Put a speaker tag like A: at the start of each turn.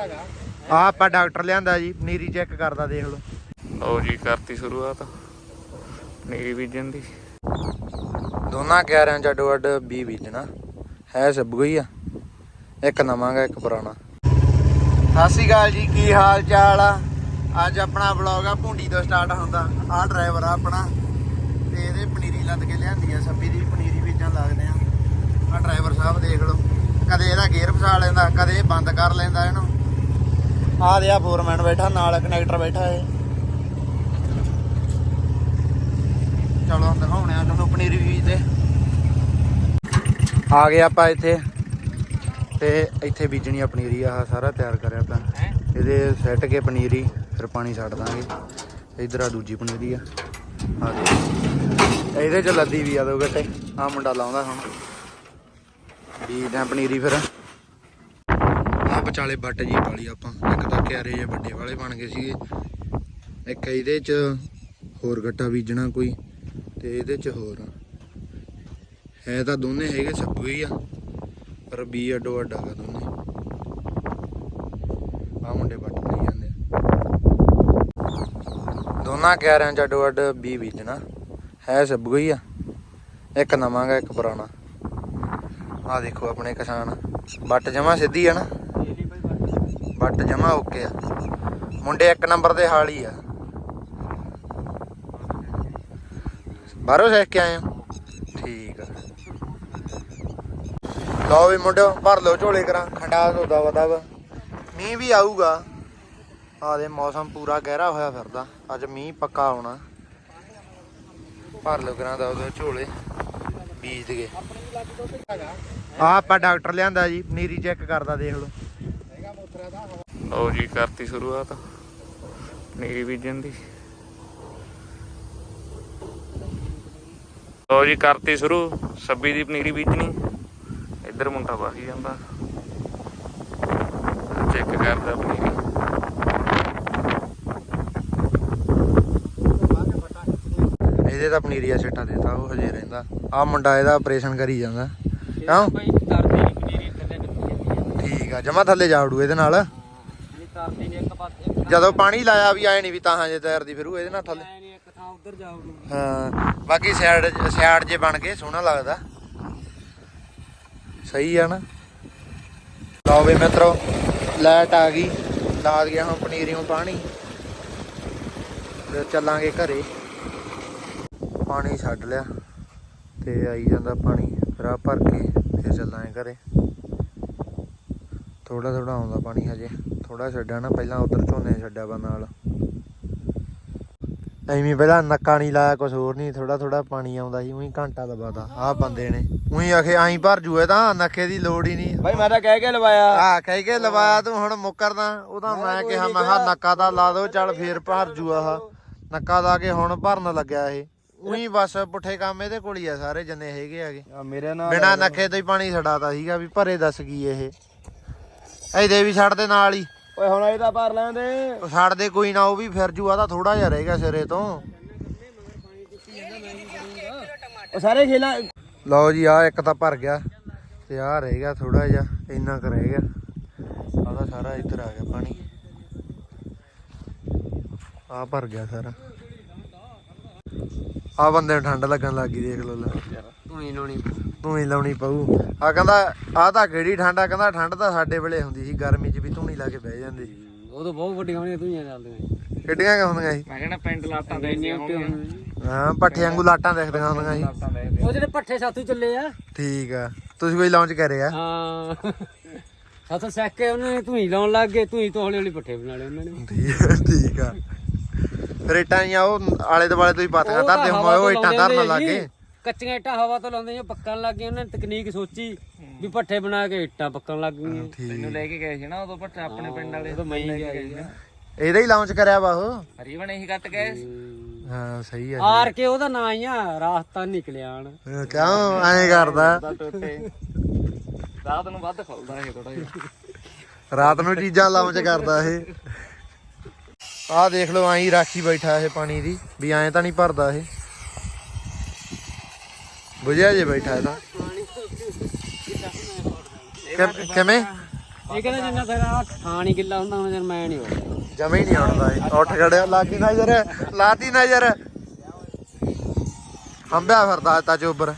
A: ਆ ਆਪਾਂ ਡਾਕਟਰ ਲਿਆਂਦਾ ਜੀ ਪਨੀਰੀ ਚੈੱਕ ਕਰਦਾ ਦੇਖ ਲਓ।
B: ਲਓ ਜੀ ਕਰਤੀ ਸ਼ੁਰੂਆਤ। ਪਨੀਰੀ ਬੀਜਣ ਦੀ।
A: ਦੋਨਾਂ ਕਿਆਰਿਆਂ ਚ ਅੱਡੋ ਅੱਡ 20 ਬੀਜਣਾ। ਹੈ ਸਭ ਕੋਈ ਆ। ਇੱਕ ਨਵਾਂ ਗਾ ਇੱਕ ਪੁਰਾਣਾ। ਸਤਿ ਸ਼੍ਰੀ ਅਕਾਲ ਜੀ ਕੀ ਹਾਲ ਚਾਲ ਆ? ਅੱਜ ਆਪਣਾ ਵਲੌਗ ਆ ਭੁੰਡੀ ਤੋਂ ਸਟਾਰਟ ਹੁੰਦਾ। ਆਹ ਡਰਾਈਵਰ ਆ ਆਪਣਾ। ਤੇ ਇਹਦੇ ਪਨੀਰੀ ਲੱਦ ਕੇ ਲਿਆਂਦੀ ਆ ਸੱਬੀ ਦੀ ਪਨੀਰੀ ਬੀਜਣ ਲੱਗਦੇ ਆ। ਆਹ ਡਰਾਈਵਰ ਸਾਹਿਬ ਦੇਖ ਲਓ। ਕਦੇ ਇਹਦਾ ਗੇਅਰ ਫਸਾ ਲੈਂਦਾ ਕਦੇ ਇਹ ਬੰਦ ਕਰ ਲੈਂਦਾ ਇਹਨੂੰ। ਆਹ ਦੇ ਆ ਫੋਰਮੈਨ ਬੈਠਾ ਨਾਲ ਕਨੈਕਟਰ ਬੈਠਾ ਏ ਚਲੋ ਦਿਖਾਉਣੇ ਆ ਤੁਹਾਨੂੰ ਪਨੀਰੀ ਬੀਜਦੇ ਆ ਗਏ ਆਪਾਂ ਇੱਥੇ ਤੇ ਇੱਥੇ ਬੀਜਣੀ ਆ ਪਨੀਰੀ ਆਹ ਸਾਰਾ ਤਿਆਰ ਕਰਿਆ ਪਿਆ ਇਹਦੇ ਸੈੱਟ ਕੇ ਪਨੀਰੀ ਫਿਰ ਪਾਣੀ ਛੱਡ ਦਾਂਗੇ। ਇਧਰ ਆ ਦੂਜੀ ਪਨੀਰੀ ਆ। ਆ ਦੇ ਇਹਦੇ ਚ ਲੱਦੀ ਵੀ ਆ ਦੋ ਗੱਟੇ ਆ ਮੁੰਡਾ ਲਾਉਂਦਾ ਹੁਣ। ਬੀਜਦੇ ਆ ਪਨੀਰੀ ਫਿਰ। ਆ ਵਿਚਾਲੇ ਬੱਟ ਜੀ ਪਾਲੀ ਆਪਾਂ। ਇੱਕ ਤਾਂ ਕਿਆਰੇ ਜੇ ਵੱਡੇ ਵਾਲੇ ਬਣ ਗਏ ਸੀਗੇ। ਇੱਕ ਇਹਦੇ ਚ ਹੋਰ ਗੱਟਾ ਬੀਜਣਾ ਕੋਈ, ਤੇ ਇਹਦੇ ਚ ਹੋਰ। ਹੈ ਤਾਂ ਦੋਨੇ ਹੈਗੇ ਸੱਬੂ ਹੀ ਆ, ਪਰ ਬੀ ਅੱਡੋ ਅੱਡ ਗਾ ਦੋਨੇ। ਆ ਮੁੰਡੇ ਵੱਟ ਲਈ ਜਾਂਦੇ ਦੋਨਾਂ ਕਿਆਰਿਆਂ ਚ ਅੱਡੋ ਅੱਡ ਬੀ ਬੀਜਣਾ। ਹੈ ਸੱਬੂ ਹੀ ਆ, ਇੱਕ ਨਵਾਂਗਾ ਇੱਕ ਪੁਰਾਣਾ। ਆ ਦੇਖੋ ਆਪਣੇ ਕਿਸਾਨ। ਵੱਟ ਜਮਾ ਸਿੱਧੀ ਆ ਨਾ। ਵੱਟ ਜਮਾ ਓਕੇ ਆ। ਮੁੰਡੇ ਇੱਕ ਨੰਬਰ ਦੇ ਹਾਲ ਹੀ ਆ। ਬਾਹਰੋਂ ਸਿੱਖ ਕੇ ਆਏ ਹੋ ਠੀਕ ਆ। ਲਓ ਵੀ ਮੁੰਡਿਓ, ਭਰ ਲਓ ਝੋਲੇ ਕਰਾਂ। ਖੰਡਾ ਤੋਂ ਦਵਾ ਮੀਂਹ ਵੀ ਆਊਗਾ। ਆ ਦੇ ਮੌਸਮ ਪੂਰਾ ਗਹਿਰਾ ਹੋਇਆ ਫਿਰਦਾ। ਅੱਜ ਮੀਂਹ ਪੱਕਾ ਆਉਣਾ ਭਰ ਲਓ ਕਰਾਂ ਦਵਾ ਦਵ ਝੋਲੇ। ਬੀਜ ਦਗੇ ਆ ਆਪਾਂ ਡਾਕਟਰ ਲਿਆਂਦਾ ਜੀ। ਪਨੀਰੀ ਚੈੱਕ ਕਰਦਾ ਦੇਖ ਲਓ।
B: ਲਓ ਜੀ ਕਰਤੀ ਸ਼ੁਰੂਆਤ ਪਨੀਰੀ ਬੀਜਣ ਦੀ। ਲਓ ਜੀ ਕਰਤੀ ਸ਼ੁਰੂ ਸੱਬੀ ਦੀ ਪਨੀਰੀ ਬੀਜਣੀ। ਇੱਧਰ ਮੁੰਡਾ ਵਾਹੀ ਜਾਂਦਾ। ਚੈੱਕ ਕਰਦਾ ਪਨੀਰੀ।
A: ਇਹਦੇ ਤਾਂ ਪਨੀਰੀਆ ਛੱਟਾ ਦੇਤਾ ਉਹ ਹਜੇ ਰਹਿੰਦਾ। ਆ ਮੁੰਡਾ ਇਹਦਾ ਆਪਰੇਸ਼ਨ ਕਰੀ ਜਾਂਦਾ। ਕਿਉਂ
C: ਭਾਈ ਤਰਦੀ ਨਹੀਂ ਪਨੀਰੀ ਥੱਲੇ ਨਿਕਲ ਜਾਂਦੀ ਆ
A: ਠੀਕ ਆ ਜਮਾ ਥੱਲੇ ਜਾਵੜੂ ਇਹਦੇ ਨਾਲ।
C: ਨਹੀਂ ਤਰਦੀ ਨੇ ਇੱਕ ਪਾਸੇ ਇੱਕ
A: ਜਦੋਂ ਪਾਣੀ ਲਾਇਆ ਵੀ ਆਏ ਨਹੀਂ ਵੀ ਤਾਂ ਜੇ ਤੈਰਦੀ ਫਿਰੂ ਇਹਦੇ ਨਾਲ ਥੱਲੇ।
C: ਐ ਨਹੀਂ ਇੱਕ ਥਾਂ ਉਧਰ ਜਾਊਗੀ
A: ਹਾਂ ਬਾਕੀ ਸਾਈਡ ਸਾਈਡ ਜੇ ਬਣ ਕੇ ਸੋਹਣਾ ਲੱਗਦਾ। ਸਹੀ ਆ ਨਾ। ਲਓ ਵੀ ਮਿੱਤਰੋ ਲਾਈਟ ਆ ਗਈ ਲਾ ਗਿਆ ਹੁਣ ਪਨੀਰੀਓਂ ਪਾਣੀ। ਤੇ ਚੱਲਾਂਗੇ ਘਰੇ। ਪਾਣੀ ਛੱਡ ਲਿਆ ਤੇ ਆਈ ਜਾਂਦਾ ਪਾਣੀ ਫਿਰ ਆ ਭਰ ਕੇ ਫਿਰ ਚੱਲਾਂਗੇ ਘਰੇ। ਥੋੜਾ ਥੋੜਾ ਆਉਂਦਾ ਪਾਣੀ ਹਜੇ। ਥੋੜਾ ਛੱਡਿਆ ਨਾ ਪਹਿਲਾਂ ਉਧਰ ਝੋਨੇ ਛੱਡਿਆ ਵਾ ਨਾਲ। ਐਵੇਂ ਪਹਿਲਾਂ ਨੱਕਾ ਨਹੀਂ ਲਾਇਆ ਕੁਝ ਹੋਰ ਨਹੀਂ ਥੋੜਾ ਥੋੜਾ ਪਾਣੀ ਆਉਂਦਾ ਸੀ ਉਹੀ ਘੰਟਾ ਦਬਾਦਾ ਆਹ ਬੰਦੇ ਨੇ ਉਹੀ ਆਖੇ ਆਈ ਭਰ ਜੂਏ ਤਾਂ ਨੱਕੇ ਦੀ ਲੋੜ ਹੀ ਨਹੀਂ।
C: ਭਾਈ ਮੈਂ ਤਾਂ ਕਹਿ ਕੇ ਲਵਾਇਆ।
A: ਆ ਕਹਿ ਕੇ ਲਵਾਇਆ ਤੂੰ ਹੁਣ ਮੁੱਕਰਦਾ ਉਹਦਾ ਮੈਂ ਕਿਹਾ ਮੈਂ ਕਿਹਾ ਨੱਕਾ ਦਾ ਲਾ ਦੋ ਚੱਲ ਫੇਰ ਭਰ ਜੂ ਆਹ। ਨੱਕਾ ਲਾ ਕੇ ਹੁਣ ਭਰਨ ਲੱਗਿਆ ਇਹ। ਉਹੀ ਬਸ ਪੁੱਠੇ ਕੰਮ ਇਹਦੇ ਕੋਲ ਹੀ ਆ ਸਾਰੇ ਜਿੰਨੇ ਹੈਗੇ ਆਗੇ
C: ਮੇਰੇ ਨਾਲ
A: ਬਿਨਾ ਨੱਕੇ ਤੋਂ ਹੀ ਪਾਣੀ ਛਡਾਤਾ ਸੀਗਾ ਵੀ ਭਰੇ ਦੱਸ ਗਈ ਇਹ। ਇਹਦੇ ਵੀ ਛੱਡ ਦੇ ਨਾਲ ਹੀ।
C: ਓਏ ਹੁਣ ਇਹ ਤਾਂ ਭਰ ਲੈਂਦੇ।
A: ਉਹ ਛੱਡ ਦੇ ਕੋਈ ਨਾ ਉਹ ਵੀ ਫਿਰ ਜੂ ਆ ਤਾਂ ਥੋੜਾ ਜਿਹਾ ਰਹੇਗਾ ਸਿਰੇ ਤੋਂ।
C: ਉਹ ਸਾਰੇ ਖੇਲਾਂ
A: ਲਓ ਜੀ ਆ ਇੱਕ ਤਾਂ ਭਰ ਗਿਆ ਤੇ ਆ ਰਹੇਗਾ ਥੋੜਾ ਜਿਹਾ ਇੰਨਾ ਕੁ ਰਹਿ ਗਿਆ। ਤਾਂ ਸਾਰਾ ਇੱਧਰ ਆ ਗਿਆ ਪਾਣੀ। ਆ ਭਰ ਗਿਆ ਸਾਰਾ। ਆ ਬੰਦੇ ਨੂੰ ਠੰਡ ਲੱਗਣ ਲੱਗ ਗਈ ਦੇਖ ਲਓ ਲੈ।
C: ਹੀ
A: ਤੂੰ ਹੀ ਲਾਉਣੀ ਪਊ। ਆ ਕਹਿੰਦਾ ਆ ਤਾਂ ਕਿਹੜੀ ਠੰਡ ਆ? ਕਹਿੰਦਾ ਠੰਡ ਤਾਂ ਸਾਡੇ ਵੇਲੇ ਹੁੰਦੀ ਸੀ ਗਰਮੀ 'ਚ ਵੀ ਧੂਣੀ ਲਾ ਕੇ ਬਹਿ ਜਾਂਦੇ। ਸੀ
C: ਉਦੋਂ ਬਹੁਤ ਵੱਡੀਆਂ ਹੋਣੀਆਂ ਤੂੰ ਹੀ ਚੱਲਦੀਆਂ।
A: ਕਿੱਡੀਆਂ ਕੁ ਹੁੰਦੀਆਂ ਸੀ?
B: ਮੈਂ ਕਹਿੰਦਾ ਪਿੰਡ ਲਾਟਾਂ ਦੇ
C: ਇੰਨੀਆਂ।
A: ਹਾਂ ਪੱਠੇ ਵਾਂਗੂ ਲਾਟਾਂ ਦਿਖਦੀਆਂ ਹੁੰਦੀਆਂ ਸੀ।
C: ਉਹ ਜਿਹੜੇ ਪੱਠੇ ਸਾਥੂ ਚੱਲੇ ਆ।
A: ਠੀਕ ਆ। ਤੁਸੀਂ ਕੋਈ ਲਾਂਚ ਕਰਿਆ?
C: ਹਾਂ। ਸਾਥੋਂ ਸੈੱਕ ਕੇ ਉਹਨਾਂ ਨੇ ਤੂੰ ਹੀ ਲਾਉਣ ਲੱਗ ਗਏ ਤੂੰ ਹੀ ਤੋਂ ਹੌਲੀ ਹੌਲੀ ਪੱਠੇ ਬਣਾ ਲਏ ਉਹਨਾਂ ਨੇ।
A: ਠੀਕ ਆ ਠੀਕ ਆ। ਫਿਰ ਇੱਟਾਂ ਜੀਆਂ ਉਹ ਆਲੇ ਦੁਆਲੇ ਤੁਸੀਂ
C: ਤਾਂ
A: ਧਰਦੇ ਹੋਏ ਉਹ ਇੱਟਾਂ ਧਰਨ ਲੱਗ
C: ਜੀ।
A: ਗਏ।
C: ਕੱਚੀਆਂ ਇੱਟਾਂ ਹਵਾ ਤੋਂ ਲਾਉਂਦੇ ਜੋ ਪੱਕਣ ਲੱਗ ਗਏ ਉਹਨਾਂ ਨੇ ਤਕਨੀਕ ਸੋਚੀ ਵੀ ਪੱਠੇ ਬਣਾ ਕੇ ਇੱਟਾਂ ਪੱਕਣ ਲੱਗ ਗਈਆਂ।
A: ਠੀਕ।
B: ਲੈ ਕੇ ਗਏ ਸੀ ਨਾ ਉਦੋਂ ਪਰ ਆਪਣੇ ਪਿੰਡ ਵਾਲੇ
C: ਉਦੋਂ ਮੈਂ ਹੀ ਗਿਆ ਸੀਗਾ।
A: ਇਹਦਾ ਹੀ ਲਾਂਚ ਕਰਿਆ ਵਾ ਉਹ?
B: ਹਰੀ ਬਣੇ ਹੀ ਕੱਟ ਗਏ
A: ਹਾਂ। ਸਹੀ ਆ
C: ਆਰ ਕੇ ਉਹਦਾ ਨਾਂ ਹੀ ਆ ਰਾਸਤਾ ਨਿਕਲਿਆਣ
A: ਕਿਉਂ? ਐਂ ਕਰਦਾ।
B: ਟੋਟੇ ਰਾਤ ਨੂੰ ਵੱਧ ਖੁੱਲਦਾ ਇਹ ਥੋੜਾ ਜਿਹਾ।
A: ਰਾਤ ਨੂੰ ਚੀਜ਼ਾਂ ਲਾਂਚ ਕਰਦਾ ਇਹ। ਆਹ ਦੇਖ ਲਓ ਐਂ ਰਾਖੀ ਬੈਠਾ ਇਹ ਪਾਣੀ ਦੀ ਵੀ ਐਂ ਤਾਂ ਨਹੀਂ ਭਰਦਾ ਇਹ। ਬੁਝਿਆ ਜੇ ਬੈਠਾ ਇਹ ਤਾਂ ਕਿ- ਕਿਵੇਂ?
C: ਇਹ ਕਹਿੰਦਾ ਜਿੰਨਾ ਤੇਰਾ ਥਾਂ ਨਹੀਂ ਗਿੱਲਾ ਹੁੰਦਾ ਉਹਨਾਂ ਚਿਰ ਮੈਂ ਨਹੀਂ ਹੋਇਆ
A: ਜਮੇ ਹੀ ਨਹੀਂ ਆਉਂਦਾ ਇਹ। ਉੱਠ ਖੜਿਆ ਲਾਗੀ ਨਜ਼ਰ ਲਾਤੀ ਨਜ਼ਰ। ਹੰਬਿਆ ਫਿਰਦਾ ਤਾਂ ਚੋਬਰ